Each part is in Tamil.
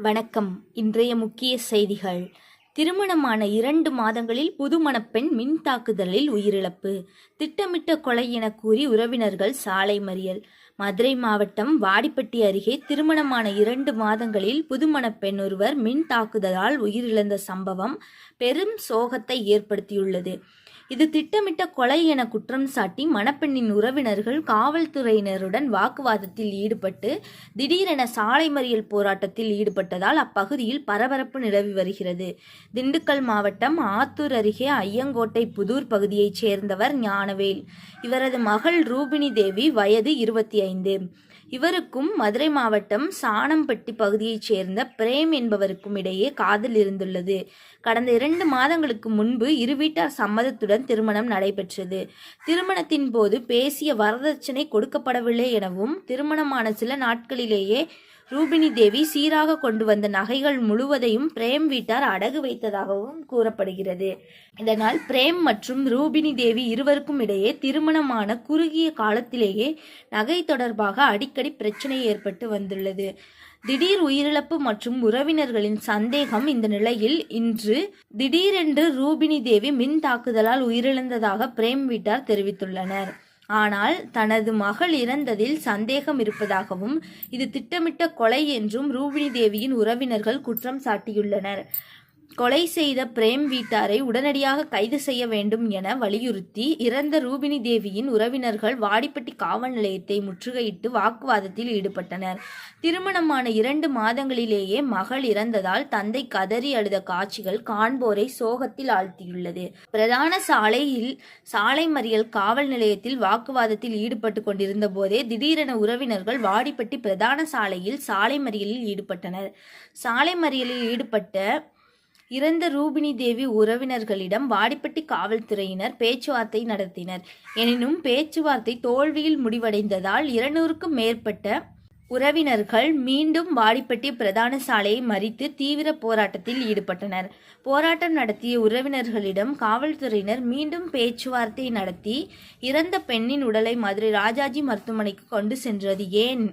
வணக்கம். இன்றைய முக்கிய செய்திகள். திருமணமான இரண்டு மாதங்களில் புதுமணப்பெண் மின் தாக்குதலில் உயிரிழப்பு. திட்டமிட்ட கொலை என கூறி உறவினர்கள் சாலை மறியல். மதுரை மாவட்டம் வாடிப்பட்டி அருகே திருமணமான இரண்டு மாதங்களில் புதுமணப்பெண் ஒருவர் மின் தாக்குதலால் உயிரிழந்த சம்பவம் பெரும் சோகத்தை ஏற்படுத்தியுள்ளது. இது திட்டமிட்ட கொலை என குற்றம் சாட்டி மணப்பெண்ணின் உறவினர்கள் காவல்துறையினருடன் வாக்குவாதத்தில் ஈடுபட்டு திடீரென சாலை மறியல் போராட்டத்தில் ஈடுபட்டதால் அப்பகுதியில் பரபரப்பு நிலவி வருகிறது. திண்டுக்கல் மாவட்டம் ஆத்தூர் அருகே ஐயங்கோட்டை புதூர் பகுதியைச் சேர்ந்தவர் ஞானவேல். இவரது மகள் ரூபினி தேவி வயது இருபத்தி ஐந்து இவருக்கும் மதுரை மாவட்டம் சாணம்பட்டி பகுதியைச் சேர்ந்த பிரேம் என்பவருக்கும் இடையே காதல் இருந்துள்ளது. கடந்த இரண்டு மாதங்களுக்கு முன்பு இரு வீட்டார் சம்மதத்துடன் திருமணம் நடைபெற்றது. திருமணத்தின் போது பேசிய வரதட்சணை கொடுக்கப்படவில்லை எனவும் திருமணமான சில நாட்களிலேயே ரூபினி தேவி சீராக கொண்டு வந்த நகைகள் முழுவதையும் பிரேம் வீட்டார் அடகு வைத்ததாகவும் கூறப்படுகிறது. இதனால் பிரேம் மற்றும் ரூபினி தேவி இருவருக்கும் இடையே திருமணமான குறுகிய காலத்திலேயே நகை தொடர்பாக அடிக்கடி பிரச்சனை ஏற்பட்டு வந்துள்ளது. திடீர் உயிரிழப்பு மற்றும் உறவினர்களின் சந்தேகம் இந்த நிலையில் இன்று திடீரென்று ரூபினி தேவி மின் தாக்குதலால் உயிரிழந்ததாக பிரேம் வீட்டார் தெரிவித்துள்ளனர். ஆனால் தனது மகள் இறந்ததில் சந்தேகம் இருப்பதாகவும் இது திட்டமிட்ட கொலை என்றும் ரூபிணி தேவியின் உறவினர்கள் குற்றம் சாட்டியுள்ளனர். கொலை செய்த பிரேம் வீட்டாரை உடனடியாக கைது செய்ய வேண்டும் என வலியுறுத்தி இறந்த ரூபினி தேவியின் உறவினர்கள் வாடிப்பட்டி காவல் நிலையத்தை முற்றுகையிட்டு வாக்குவாதத்தில் ஈடுபட்டனர். திருமணமான இரண்டு மாதங்களிலேயே மகள் இறந்ததால் தந்தை கதறி அழுத காட்சிகள் காண்போரை சோகத்தில் ஆழ்த்தியுள்ளது. பிரதான சாலையில் சாலை மறியல் காவல் நிலையத்தில் வாக்குவாதத்தில் ஈடுபட்டு கொண்டிருந்த போதே திடீரென உறவினர்கள் வாடிப்பட்டி பிரதான சாலையில் சாலை மறியலில் ஈடுபட்டனர். சாலை மறியலில் ஈடுபட்ட இறந்த ரூபினி தேவி உறவினர்களிடம் வாடிப்பட்டி காவல்துறையினர் பேச்சுவார்த்தை நடத்தினர். எனினும் பேச்சுவார்த்தை தோல்வியில் முடிவடைந்ததால் இருநூறுக்கும் மேற்பட்ட உறவினர்கள் மீண்டும் வாடிப்பட்டி பிரதான சாலையை மறித்து தீவிர போராட்டத்தில் ஈடுபட்டனர். போராட்டம் நடத்திய உறவினர்களிடம் காவல்துறையினர் மீண்டும் பேச்சுவார்த்தை நடத்தி இறந்த பெண்ணின் உடலை மதுரை ராஜாஜி மருத்துவமனைக்கு கொண்டு சென்றது. ஏன்?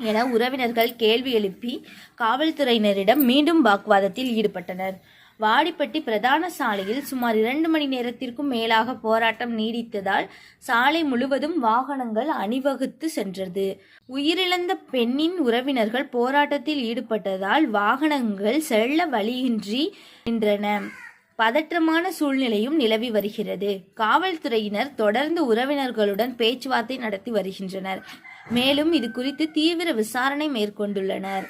என உறவினர்கள் கேள்வி எழுப்பி காவல்துறையினரிடம் மீண்டும் வாக்குவாதத்தில் ஈடுபட்டனர். வாடிப்பட்டி பிரதான சாலையில் சுமார் இரண்டு மணி நேரத்திற்கும் மேலாக போராட்டம் நீடித்ததால் சாலை முழுவதும் வாகனங்கள் அணிவகுத்து சென்றது. உயிரிழந்த பெண்ணின் உறவினர்கள் போராட்டத்தில் ஈடுபட்டதால் வாகனங்கள் செல்ல வழியின்றி நின்றன. பதற்றமான சூழ்நிலையும் நிலவி வருகிறது. காவல்துறையினர் தொடர்ந்து உறவினர்களுடன் பேச்சுவார்த்தை நடத்தி வருகின்றனர். மேலும் இது குறித்து தீவிர விசாரணை மேற்கொண்டுள்ளனர்.